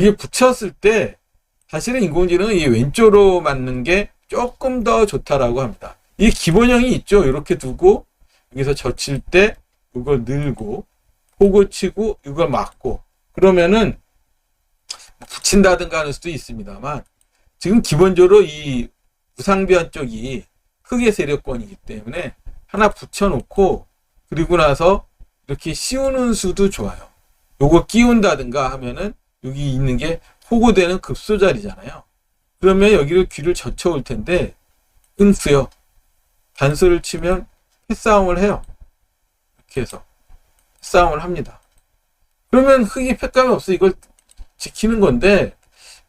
이게 붙였을 때 사실은 인공지능은 이 왼쪽으로 맞는 게 조금 더 좋다라고 합니다. 이 기본형이 있죠. 이렇게 두고 여기서 젖힐 때 이걸 늘고 포고 치고 이걸 막고 그러면은 붙인다든가 하는 수도 있습니다만 지금 기본적으로 이 무상변 쪽이 흑의 세력권이기 때문에 하나 붙여놓고 그리고 나서 이렇게 씌우는 수도 좋아요. 요거 끼운다든가 하면은 여기 있는 게 호구되는 급소 자리잖아요. 그러면 여기를 귀를 젖혀올 텐데 은수요. 단수를 치면 패싸움을 해요. 이렇게 해서 패싸움을 합니다. 그러면 흙이 팩감이 없어 이걸 지키는 건데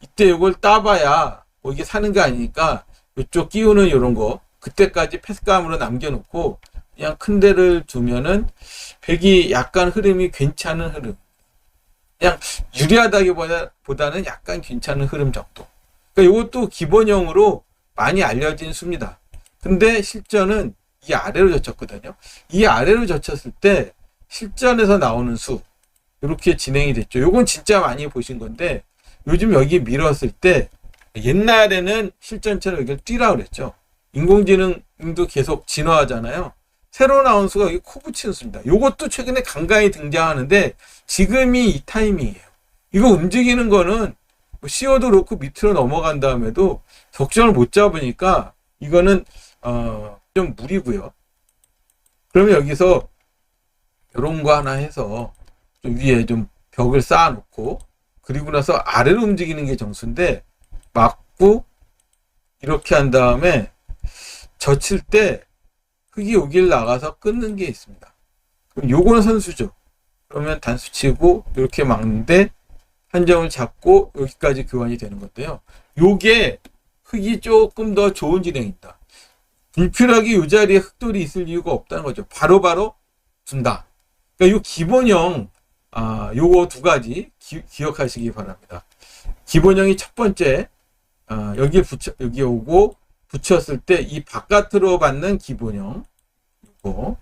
이때 이걸 따봐야 뭐 이게 사는 게 아니니까 이쪽 끼우는 이런 거 그때까지 패스감으로 남겨놓고 그냥 큰 데를 두면은 백이 약간 흐름이 괜찮은 흐름 그냥 유리하다기보다는 약간 괜찮은 흐름 정도 그러니까 이것도 기본형으로 많이 알려진 수입니다 근데 실전은 이 아래로 젖혔거든요 이 아래로 젖혔을 때 실전에서 나오는 수 이렇게 진행이 됐죠 요건 진짜 많이 보신 건데 요즘 여기 밀었을 때 옛날에는 실전처럼 여기를 뛰라 그랬죠. 인공지능도 계속 진화하잖아요. 새로 나온 수가 여기 코 붙이는 수입니다. 요것도 최근에 간간히 등장하는데 지금이 이 타이밍이에요. 이거 움직이는 거는 뭐 CO도 그렇고 밑으로 넘어간 다음에도 적정을 못 잡으니까 이거는 어, 좀 무리고요. 그러면 여기서 이런 거 하나 해서 좀 위에 좀 벽을 쌓아놓고 그리고 나서 아래로 움직이는 게 정수인데 막고 이렇게 한 다음에 젖힐 때 흙이 여길 나가서 끊는 게 있습니다. 그럼 요거는 선수죠. 그러면 단수 치고 이렇게 막는데 한 점을 잡고 여기까지 교환이 되는 건데요. 요게 흙이 조금 더 좋은 진행입니다. 불필요하게 이 자리에 흙돌이 있을 이유가 없다는 거죠. 바로바로 둔다. 그러니까 요 기본형 아, 요거 두 가지 기, 기억하시기 바랍니다. 기본형이 첫 번째, 아, 여기 붙여, 여기 오고 붙였을 때 이 바깥으로 받는 기본형, 요 거,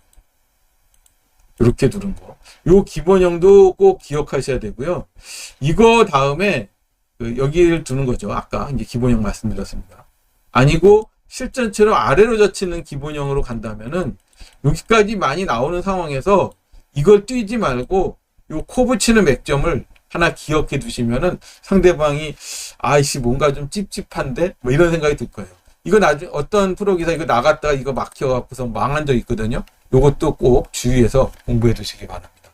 이렇게 두른 거. 요 기본형도 꼭 기억하셔야 되고요. 이거 다음에 그 여기를 두는 거죠. 아까 이제 기본형 말씀드렸습니다. 아니고 실전처럼 아래로 젖히는 기본형으로 간다면은 여기까지 많이 나오는 상황에서 이걸 뛰지 말고 요 코 붙이는 맥점을 하나 기억해 두시면은 상대방이 아이씨 뭔가 좀 찝찝한데 뭐 이런 생각이 들 거예요. 이거 나중 어떤 프로 기사 이거 나갔다가 이거 막혀 갖고서 망한 적 있거든요. 요것도 꼭 주의해서 공부해 두시기 바랍니다.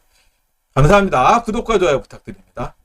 감사합니다. 구독과 좋아요 부탁드립니다.